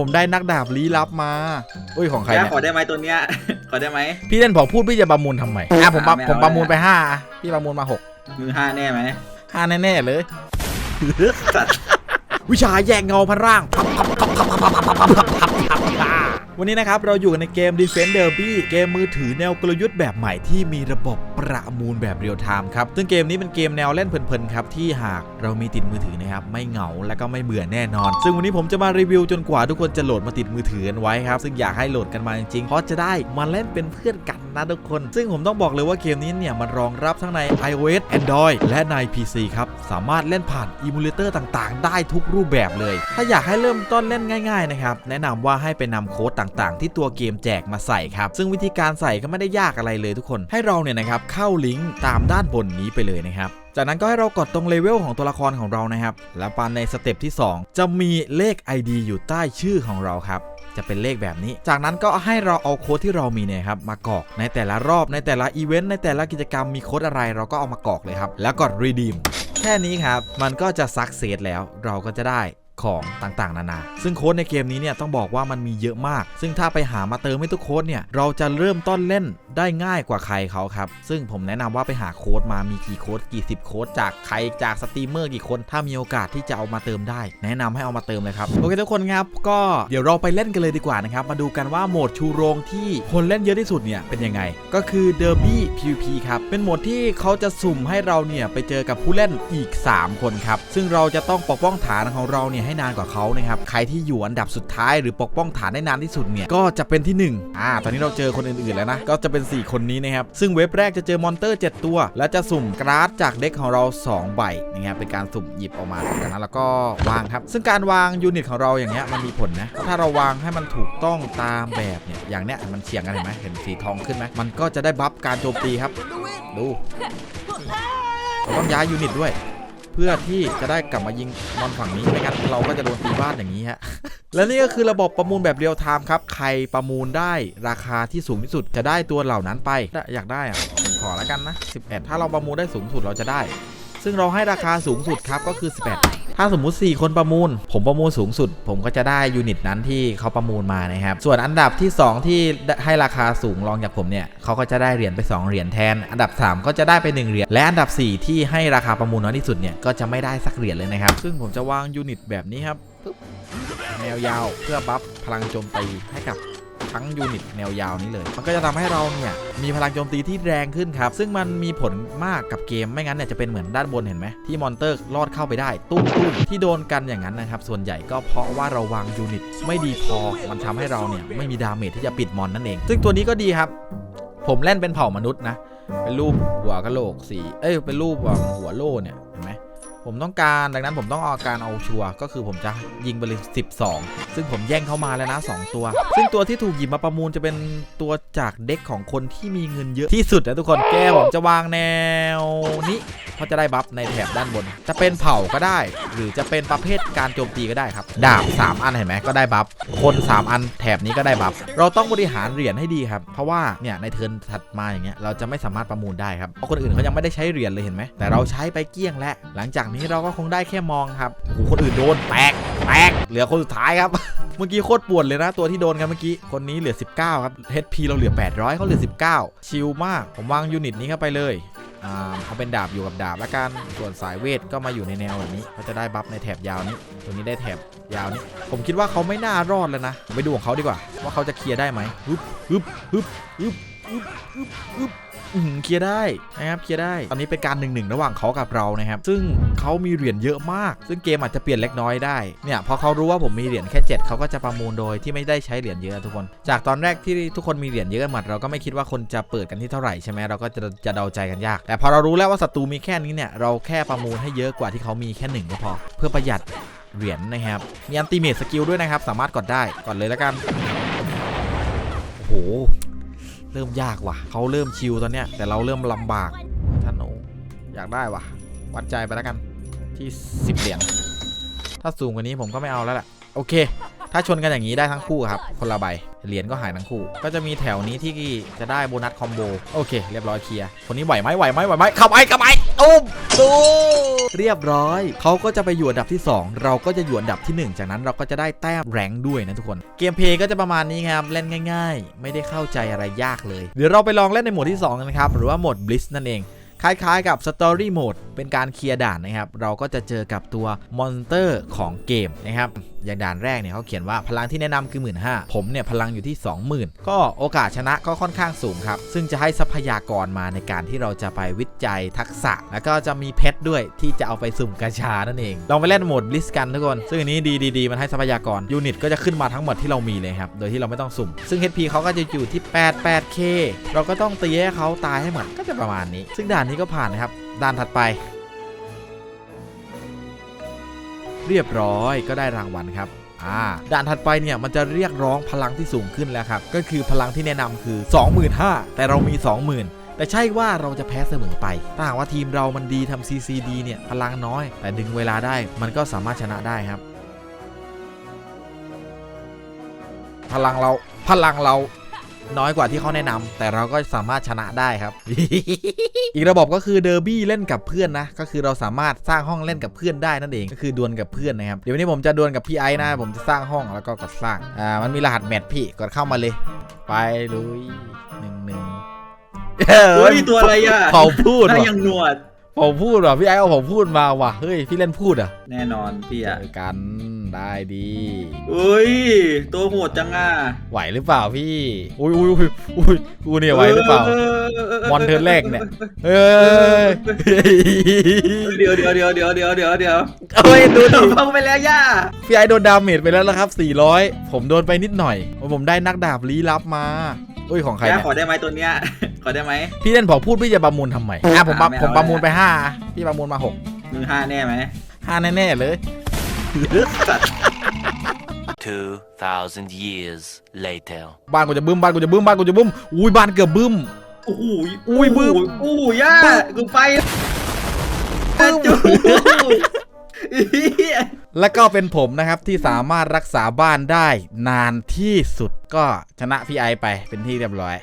ผมได้นักดาบลี้ลับมาอุ้ยของใครแกเนี่ยขอได้ไหมตัวเนี้ยขอได้ไหมพี่เล่นบอกพูดพี่จะประมูลทำไมอะผมประไม่เอาผมประมูลแล้วไปห้าอะพี่ประมูลมาหกมือห้าแน่ไหมห้าแน่ๆเลยสัตว์วิชาแยกเงาพระร่าง วันนี้นะครับเราอยู่กันในเกม Defense Derby เกมมือถือแนวกลยุทธ์แบบใหม่ที่มีระบบประมูลแบบเรียลไทม์ครับ ซึ่งเกมนี้เป็นเกมแนวเล่นเพลินๆครับที่หากเรามีติดมือถือนะครับไม่เหงาและก็ไม่เบื่อแน่นอน ซึ่งวันนี้ผมจะมารีวิวจนกว่าทุกคนจะโหลดมาติดมือถือกันไว้ครับซึ่งอยากให้โหลดกันมาจริงๆเพราะจะได้มาเล่นเป็นเพื่อนกันนะทุกคน ซึ่งผมต้องบอกเลยว่าเกมนี้เนี่ย มันรองรับทั้งใน iOS Android และใน PC ครับ สามารถเล่นผ่านอิมูเลเตอร์ต่างๆ ได้ทุกรูปแบบเลย ถ้าอยากให้เริ่มต้นเล่นง่ายๆนะครับ แนะนำว่าให้ไปนำโค้ดต่างๆ ที่ตัวเกมแจกมาใส่ครับ ซึ่งวิธีการใส่ก็ไม่ได้ยากอะไรเลยทุกคน ให้เราเนี่ยนะครับเข้าลิงก์ตามด้านบนนี้ไปเลยนะครับจากนั้นก็ให้เรากดตรงเลเวลของตัวละครของเรานะครับ แล้วปานในสเต็ปที่ 2 จะมีเลข ID อยู่ใต้ชื่อของเราครับ จะเป็นเลขแบบนี้ จากนั้นก็ให้เราเอาโค้ดที่เรามีเนี่ยครับมากรอกในแต่ละรอบในแต่ละอีเวนต์ในแต่ละกิจกรรมมีโค้ดอะไรเราก็เอามากรอกเลยครับ แล้วกด redeem แค่นี้ครับ มันก็จะซักเซสแล้วเราก็จะได้ ของต่างๆ นานา ซึ่งโค้ดในเกมนี้เนี่ยต้องบอกว่ามันมีเยอะมาก ซึ่งถ้าไปหามาเติมให้ทุกโค้ดเนี่ยเราจะเริ่มต้นเล่นได้ง่ายกว่าใครเขาครับ ซึ่งผมแนะนำว่าไปหาโค้ดมามีกี่โค้ดกี่สิบโค้ดจากใครจากสตรีมเมอร์กี่คนถ้ามีโอกาสที่จะเอามาเติมได้ แนะนำให้เอามาเติมเลยครับโอเคทุกคนครับก็เดี๋ยวเราไปเล่นกันเลยดีกว่านะครับมาดูกันว่าโหมดชูโรงที่คนเล่นเยอะที่สุดเนี่ยเป็นยังไง ก็คือ Derby PVP ครับเป็นโหมดที่เขาจะสุ่มให้เราเนี่ยไปเจอกับผู้เล่นอีก 3 คนครับซึ่งเราจะต้องปกป้องฐานของเราเนี่ยให้นานกว่าเขานะครับใครที่อยู่อันดับสุดท้ายหรือปกป้องฐานได้นานที่สุดเนี่ยก็จะเป็นที่ 1 อ่า ตอนนี้เราเจอคนอื่นๆแล้วนะ ก็จะเป็น 4 คนนี้นะครับ ซึ่งเว็บแรกจะเจอมอนเตอร์ 7 ตัว และจะสุ่มกราฟจากเด็กของเรา 2 ใบนะครับเป็นการสุ่มหยิบออกมาจากนั้นแล้วก็วางครับ ซึ่งการวางยูนิตของเราอย่างเงี้ยมันมีผลนะถ้าเราวางให้มันถูกต้องตามแบบเนี่ยอย่างเนี้ยมันเฉียงกันเห็นไหมเห็นสีทองขึ้นไหมมันก็จะได้บัฟการโจมตีครับ ดูต้องย้ายยูนิตด้วย พื่อที่จะได้กลับมายิงมอนฝั่งนี้ไม่งั้นเราก็จะโดนตีบ้านอย่างนี้ฮะและนี่ก็คือระบบประมูลแบบเรียลไทม์ครับ ใครประมูลได้ราคาที่สูงที่สุดจะได้ตัวเหล่านั้นไปอยากได้อะผมขอแล้วกันนะ 11 ถ้าเราประมูลได้สูงสุดเราจะได้ ซึ่งเราให้ราคาสูงสุดครับก็คือ 18 ถ้าสมมุติ 4 คนประมูล ผมประมูลสูงสุด ผมก็จะได้ยูนิตนั้นที่เขาประมูลมานะครับ ส่วนอันดับที่ 2 ที่ให้ราคาสูงรองจากผมเนี่ยเขาก็จะได้เหรียญไป 2 เหรียญแทน อันดับ 3 ก็จะได้ไป 1 เหรียญ และอันดับ 4 ที่ให้ราคาประมูลน้อยที่สุดเนี่ยก็จะไม่ได้สักเหรียญเลยนะครับ ซึ่งผมจะวางยูนิตแบบนี้ครับปึ๊บแนวยาวเพื่อบัฟพลังโจมตีให้กับ ทั้งยูนิตแนวยาวนี้เลย มันก็จะทำให้เราเนี่ยมีพลังโจมตีที่แรงขึ้นครับ ซึ่งมันมีผลมากกับเกมไม่งั้นเนี่ยจะเป็นเหมือนด้านบนเห็นไหมที่มอนเตอร์ลอดเข้าไปได้ตุ้มตุ้มที่โดนกันอย่างนั้นนะครับส่วนใหญ่ก็เพราะว่าเราวางยูนิตไม่ดีพอมันทำให้เราเนี่ยไม่มีดาเมจที่จะปิดมอนนั่นเอง ซึ่งตัวนี้ก็ดีครับ ผมเล่นเป็นเผ่ามนุษย์นะเป็นรูปหัวกะโหลกสีเอ้ยเป็นรูปหัวโล่เนี่ย ผมต้องการดังนั้นผมต้องเอาการเอาชัวก็คือผมจะยิงไปเลย12 ซึ่งผมแย่งเข้ามาแล้วนะ 2 ตัว ซึ่งตัวที่ถูกหยิบมาประมูลจะเป็นตัวจากเด็กของคนที่มีเงินเยอะที่สุดนะทุกคนแกผมจะวางแนวนี้ ราะจะได้บัฟในแถบด้านบน จะเป็นเผ่าก็ได้ หรือจะเป็นประเภทการโจมตีก็ได้ครับ ดาบ 3 อันเห็นไหมก็ได้บัฟคน 3 อันแถบนี้ก็ได้บัฟเราต้องบริหารเหรียญให้ดีครับ เพราะว่าเนี่ยในเทิร์นถัดมาอย่างเงี้ยเราจะไม่สามารถประมูลได้ครับเพราะคนอื่นเขายังไม่ได้ใช้เหรียญเลยเห็นไหมแต่เราใช้ไปเกลี้ยงแล้วหลังจากนี้เราก็คงได้แค่มองครับโอ้โหคนอื่นโดนแตกแตกเหลือคนสุดท้ายครับเมื่อกี้โคตรปวดเลยนะตัวที่โดนกันเมื่อกี้ คนนี้เหลือ 19 ครับ HP เราเหลือ 800เขาเหลือ 19 ชิลมาก ผมวางยูนิตนี้เข้าไปเลย เอาเป็นดาบอยู่กับดาบแล้วกัน ส่วนสายเวทก็มาอยู่ในแนวแบบนี้เขาจะได้บัฟในแถบยาวนี้ ตัวนี้ได้แถบยาวนี้ ผมคิดว่าเขาไม่น่ารอดแล้วนะ ไปดูของเขาดีกว่า ว่าเขาจะเคลียร์ได้ไหมฮึบฮึบฮึบฮึบฮึบฮึบ อื้อหือเคลียร์ได้นะครับเคลียร์ได้ ตอนนี้เป็นการหนึ่งหนึ่งระหว่างเขากับเรานะครับ ซึ่งเขามีเหรียญเยอะมาก ซึ่งเกมอาจจะเปลี่ยนเล็กน้อยได้ เนี่ยพอเขารู้ว่าผมมีเหรียญแค่7เขาก็จะประมูลโดยที่ไม่ได้ใช้เหรียญเยอะทุกคน จากตอนแรกที่ทุกคนมีเหรียญเยอะกันหมดเราก็ไม่คิดว่าคนจะเปิดกันที่เท่าไหร่ใช่ไหมเราก็จะจะเดาใจกันยาก แต่พอเรารู้แล้วว่าศัตรูมีแค่นี้เนี่ยเราแค่ประมูลให้เยอะกว่าที่เขามีแค่หนึ่งก็พอ เพื่อประหยัดเหรียญนะครับ มีอันติเมทสกิลด้วยนะครับ สามารถกดได้ กดเลยแล้วกัน โอ้โห เริ่มยากว่ะเขาเริ่มชิวตอนเนี้ยแต่เราเริ่มลำบากท่านูอยากได้ว่ะ วัดใจไปแล้วกันที่ 10 เหรียญถ้าสูงกว่านี้ผมก็ไม่เอาแล้วแหละโอเค ถ้าชนกันอย่างนี้ได้ทั้งคู่ครับคนละใบเหรียญก็หายทั้งคู่ ก็จะมีแถวนี้ที่จะได้โบนัสคอมโบโอเค เรียบร้อยเคลียร์คนนี้ไหวไหมไหวไหมไหวไหมเข้าไปเข้าไปตุ้มตุ้มเรียบร้อย เขาก็จะไปอยู่อันดับที่ 2 เราก็จะอยู่อันดับที่ 1 จากนั้นเราก็จะได้แต้มแรงด้วยนะทุกคน เกมเพย์ก็จะประมาณนี้ครับเล่นง่าย ๆ ไม่ได้เข้าใจอะไรยากเลย เดี๋ยวเราไปลองเล่นในโหมดที่2กันนะครับหรือว่าโหมด Bliss นั่นเอง คล้ายๆกับ Story Mode เป็นการเคลียร์ด่านนะครับ เราก็จะเจอกับตัวมอนสเตอร์ของเกมนะครับ อย่างด่านแรกเนี่ยเขาเขียนว่าพลังที่แนะนำคือ 1 5ื่นผมเนี่ยพลังอยู่ที่ 20,000 ก็โอกาสชนะก็ค่อนข้างสูงครับ ซึ่งจะให้ทรัพพยากรมาในการที่เราจะไปวิจัยทักษะ แล้วก็จะมีเพชรด้วยที่จะเอาไปสุ่มกาชานั่นเอง ลองไปเล่นโหมด Bliss กันทุกคน ซึ่งอันนี้ดีดีดีมันให้ทรัพยากรยูนิตก็จะขึ้นมาทั้งหมดที่เรามีเลยครับ โดยที่เราไม่ต้องสุ่ม ซึ่ง HP เขาก็จะอยู่ที่ 88K เราก็ต้องตีให้เขาตายให้หมดก็จะประมาณนี้ ซึ่งด่านนี้ก็ผ่านนะครับด่านถัดไปเรียบร้อยก็ได้รางวัลครับ อ่าด่านถัดไปเนี่ยมันจะเรียกร้องพลังที่สูงขึ้นแล้วครับก็คือพลังที่แนะนำคือ 25,000แต่เรามี 20,000แต่ใช่ว่าเราจะแพ้เสมอไป ถ้าหากว่าทีมเรามันดีทำ CCD เนี่ย พลังน้อย แต่ดึงเวลาได้ มันก็สามารถชนะได้ครับ พลังเรา พลังเรา น้อยกว่าที่เขาแนะนำแต่เราก็สามารถชนะได้ครับ อีกระบบก็คือเดอร์บี้เล่นกับเพื่อนนะ ก็คือเราสามารถสร้างห้องเล่นกับเพื่อนได้นั่นเอง ก็คือดวลกับเพื่อนนะครับ เดี๋ยววันนี้ผมจะดวลกับพี่ไอ้นะ ผมจะสร้างห้องแล้วก็กดสร้าง อ่า มันมีรหัสแมทพี่ กดเข้ามาเลย ไปลุยหนึ่งหนึ่งเฮ้ยตัวอะไรอะเผาพูดหน้าว่ะยังหนวดเผาพูดว่ะพี่ไอ้เอาเผาพูดมาว่ะเฮ้ยพี่เล่นพูดอะแน่นอนพี่เจอะอกันได้ดีอุ้ย ตัวโหดจังอะไหวหรือเปล่าพี่อุ้ยอุ้ยอุ้ยอุ้ยกูเนี่ยไหวหรือเปล่ามอนเทิร์นแรกเนี่ยเฮ้ยเดี๋ยวเดี๋ยวเดี๋ยวเดี๋ยวเดี๋ยวเดี๋ยวเดี๋ยวเฮ้ยดูดิฟังไปแล้วย่าพี่ไอโดนดาเมจไปแล้วนะครับ400 ผมโดนไปนิดหน่อยผมได้นักดาบลี้ลับมา อุ้ยของใครย่าเนี่ยขอได้ไหมตัวเนี้ย ขอได้ไหม พี่เล่นพอพูดพี่จะประมูลทำไมอะผมประไม่เอาผมประมูลไป5พี่ประมูลมามือห้าแน่ไหม6 5แน่ๆเลย สัตว์2,000 years later. บ้านกูจะบึ้มบ้านกูจะบึ้มบ้านกูจะบึ้มอุ้ยบ้านเกือบบึ้ม โอ้โหอุ้ยบึ้มโอ้โหย่ากูไปบึ้มจูเหี้ย แล้วก็เป็นผมนะครับที่สามารถรักษาบ้านได้นานที่สุดก็ชนะพี่ไอไปเป็นที่เรียบร้อย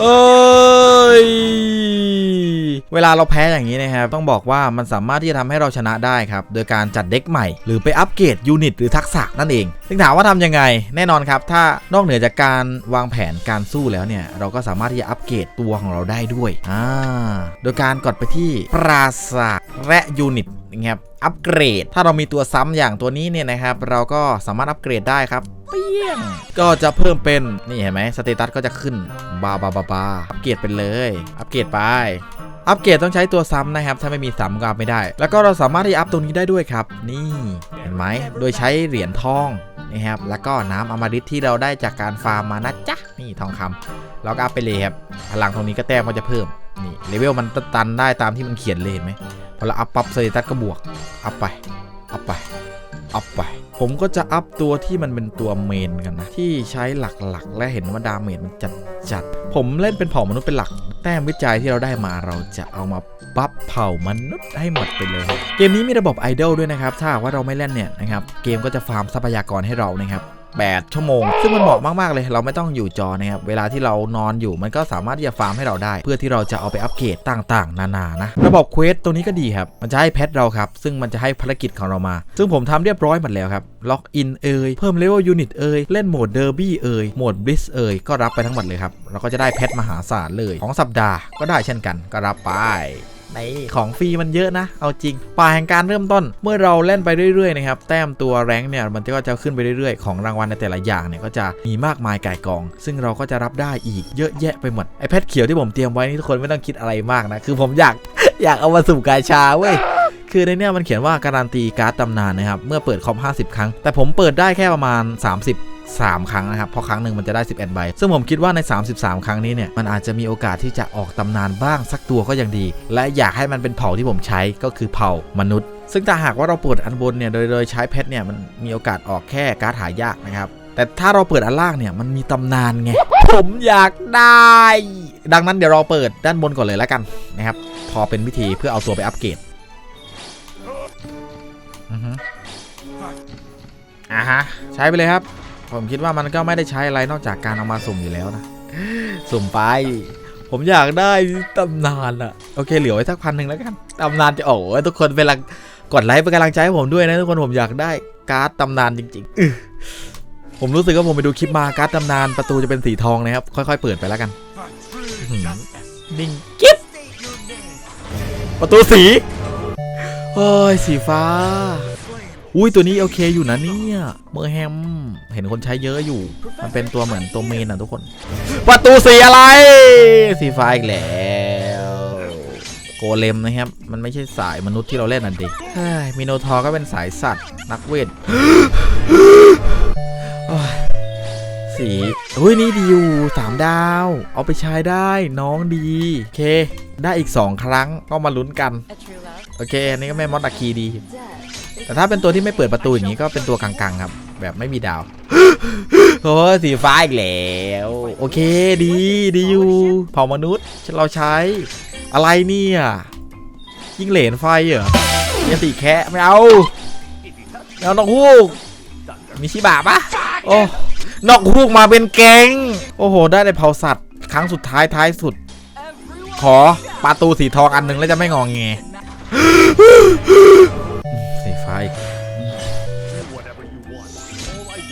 เอ้ย เวลาเราแพ้อย่างนี้นะครับ ต้องบอกว่ามันสามารถที่จะทำให้เราชนะได้ครับ โดยการจัดเด็กใหม่ หรือไปอัปเกรดยูนิตหรือทักษะนั่นเอง ซึ่งถามว่าทำยังไง แน่นอนครับ ถ้านอกเหนือจากการวางแผนการสู้แล้วเนี่ย เราก็สามารถที่จะอัปเกรดตัวของเราได้ด้วยอ่าโดยการกดไปที่ปราสาทและยูนิต นะครับอัปเกรด ถ้าเรามีตัวซ้ำอย่างตัวนี้เนี่ยนะครับ เราก็สามารถอัปเกรดได้ครับเปี้ยงก็จะเพิ่มเป็นนี่เห็นไหมสเตตัสก็จะขึ้นบาบาบาบาอัปเกรดไปเลย อัปเกรดไปอัปเกรดต้องใช้ตัวซ้ำนะครับ ถ้าไม่มีซ้ำก็อัพไม่ได้ แล้วก็เราสามารถที่อัพตรงนี้ได้ด้วยครับ นี่เห็นไหมโดยใช้เหรียญทองนะครับแล้วก็น้ำอมฤตที่เราได้จากการฟาร์มมานะจ๊ะนี่ทองคำเราก็อัพไปเลยครับพลังตรงนี้ก็แต้มก็จะเพิ่มนี่เลเวลมันตันได้ตามที่มันเขียนเลยเห็นไหม เราอัพปั๊บสเตตัสก็บวก อัพไป อัพไป อัพไป ผมก็จะอัพตัวที่มันเป็นตัวเมนกันนะ ที่ใช้หลักๆ และเห็นว่าดาเมจมันจัดจัด ผมเล่นเป็นเผ่ามนุษย์เป็นหลัก แต้มวิจัยที่เราได้มาเราจะเอามาบัฟเผ่ามนุษย์ให้หมดไปเลย เกมนี้มีระบบไอดอลด้วยนะครับ ถ้าว่าเราไม่เล่นเนี่ยนะครับ เกมก็จะฟาร์มทรัพยากรให้เรานะครับ 8 ชั่วโมง ซึ่งมันเหมาะมากๆเลย เราไม่ต้องอยู่จอนะครับ เวลาที่เรานอนอยู่มันก็สามารถที่จะฟาร์มให้เราได้ เพื่อที่เราจะเอาไปอัปเกรดต่างๆ นานานะ ระบบเควสตัวนี้ก็ดีครับ มันจะให้แพทเราครับ ซึ่งมันจะให้ภารกิจของเรามา ซึ่งผมทำเรียบร้อยหมดแล้วครับ ล็อกอินเอ่ย เพิ่มเลเวลยูนิตเอ่ย เล่นโหมดเดอร์บี้เอ่ย โหมดบลิสเอ่ย ก็รับไปทั้งหมดเลยครับ เราก็จะได้แพทมหาศาลเลย ของสัปดาห์ก็ได้เช่นกัน ก็รับไป ในของฟรีมันเยอะนะ เอาจริง ป่าแห่งการเริ่มต้น เมื่อเราเล่นไปเรื่อยๆนะครับ แต้มตัวแรงเนี่ยมันก็จะขึ้นไปเรื่อยๆ ของรางวัลในแต่ละอย่างเนี่ยก็จะมีมากมายก่ายกอง ซึ่งเราก็จะรับได้อีกเยอะแยะไปหมด ไอแพทเขียวที่ผมเตรียมไว้นี่ทุกคนไม่ต้องคิดอะไรมากนะ คือผมอยากอยากเอามาสุ่มกาชาเว้ยคือในเนี้ยมันเขียนว่าการันตีการ์ดตำนานนะครับ เมื่อเปิดคอม 50 ครั้ง แต่ผมเปิดได้แค่ประมาณ 30 3 ครั้งนะครับ เพราะครั้งหนึ่งมันจะได้ 11 ใบ ซึ่งผมคิดว่าใน 33 ครั้งนี้เนี่ย มันอาจจะมีโอกาสที่จะออกตำนานบ้างสักตัวก็ยังดี และอยากให้มันเป็นเผ่าที่ผมใช้ก็คือเผ่ามนุษย์ ซึ่งถ้าหากว่าเราเปิดอันบนเนี่ย โดยโดยใช้เพชรเนี่ย มันมีโอกาสออกแค่การ์ดหายากนะครับ แต่ถ้าเราเปิดอันล่างเนี่ย มันมีตำนานไง ผมอยากได้ ดังนั้นเดี๋ยวเราเปิดด้านบนก่อนเลยแล้วกันนะครับ พอเป็นวิธีเพื่อเอาตัวไปอัปเกรดอ่าฮะ ใช้ไปเลยครับ ผมคิดว่ามันก็ไม่ได้ใช้อะไรนอกจากการเอามาสุ่มอยู่แล้วนะ สุ่มไป ผมอยากได้ตำนานอะโอเคเหลือไว้สักพันหนึ่งแล้วกันตำนานจะออกโอ้ยทุกคนเป็นกำลังกดไลค์เป็นกำลังใจให้ผมด้วยนะทุกคนผมอยากได้การ์ดตำนานจริงๆอื้อผมรู้สึกว่าผมไปดูคลิปมาการ์ดตำนานประตูจะเป็นสีทองนะครับ ค่อย ๆ เปิดไปแล้วกันอื้อหือนิ่งกิ๊บประตูสีโอ้ยสีฟ้า อุ้ยตัวนี้โอเคอยู่นะเนี่ยเมอร์แฮมเห็นคนใช้เยอะอยู่ มันเป็นตัวเหมือนตัวเมนอะทุกคน ประตูสีอะไร สีฟ้าอีกแล้วโกเลมนะครับ มันไม่ใช่สายมนุษย์ที่เราเล่นน่ะดิเฮ้ยมิโนทอร์ก็เป็นสายสัตว์ นักเวทสีอุ้ยนี่ดีอยู่สามดาว เอาไปใช้ได้น้องดี โอเค ได้อีก2ครั้งก็มาลุ้นกัน โอเค อันนี้ก็แม่มอสอัคคีดี แต่ถ้าเป็นตัวที่ไม่เปิดประตูอย่างนี้ก็เป็นตัวกลางๆครับ แบบไม่มีดาวโอ้สีฟ้าอีกแล้ว โอเคดีดีอยู่เผ่ามนุษย์เราใช้อะไรเนี่ยยิงเหรนไฟเหรอยันติแคะไม่เอาเอานกฮูกมีชิบะปะโอ้นกฮูกมาเป็นแกง โอ้โห ได้แต่เผาสัตว์ ครั้งสุดท้ายท้ายสุด ขอประตูสีทองอันหนึ่งแล้วจะไม่งองแง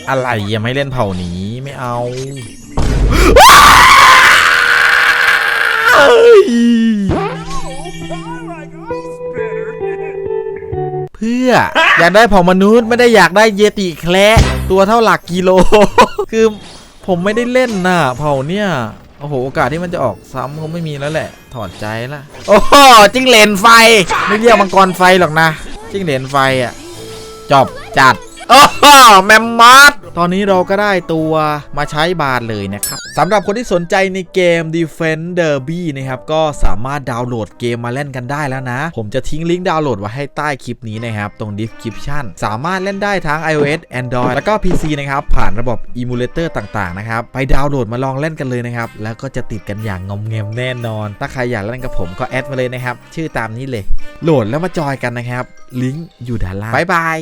อะไรยังไม่เล่นเผ่านี้ไม่เอาเพื่ออยากได้เผ่ามนุษย์ไม่ได้อยากได้เยติแคละตัวเท่าหลักกิโล คือผมไม่ได้เล่นน่ะเผ่าเนี่ยโอ้โหโอกาสที่มันจะออกซ้ำคงไม่มีแล้วแหละ ถอดใจละโอ้โหจิ้งเหลนไฟ ไม่เรียกมังกรไฟหรอกนะจิ้งเหลนไฟอะจบจัด อ้โหแมมมอสตอนนี้เราก็ได้ตัวมาใช้บาทเลยนะครับสำหรับคนที่สนใจในเกม Defend Derby นะครับ ก็สามารถดาวน์โหลดเกมมาเล่นกันได้แล้วนะ ผมจะทิ้งลิงก์ดาวน์โหลดไว้ให้ใต้คลิปนี้นะครับ ตรง description สามารถเล่นได้ทั้ง iOS Android แล้วก็ PC นะครับ ผ่านระบบ emulator ต่างๆ นะครับ ไปดาวน์โหลดมาลองเล่นกันเลยนะครับ แล้วก็จะติดกันอย่างงอมเงมแน่นอน ถ้าใครอยากเล่นกับผมก็แอดมาเลยนะครับ ชื่อตามนี้เลย โหลดแล้วมาจอยกันนะครับ ลิงก์อยู่ด้านล่างบ๊ายบาย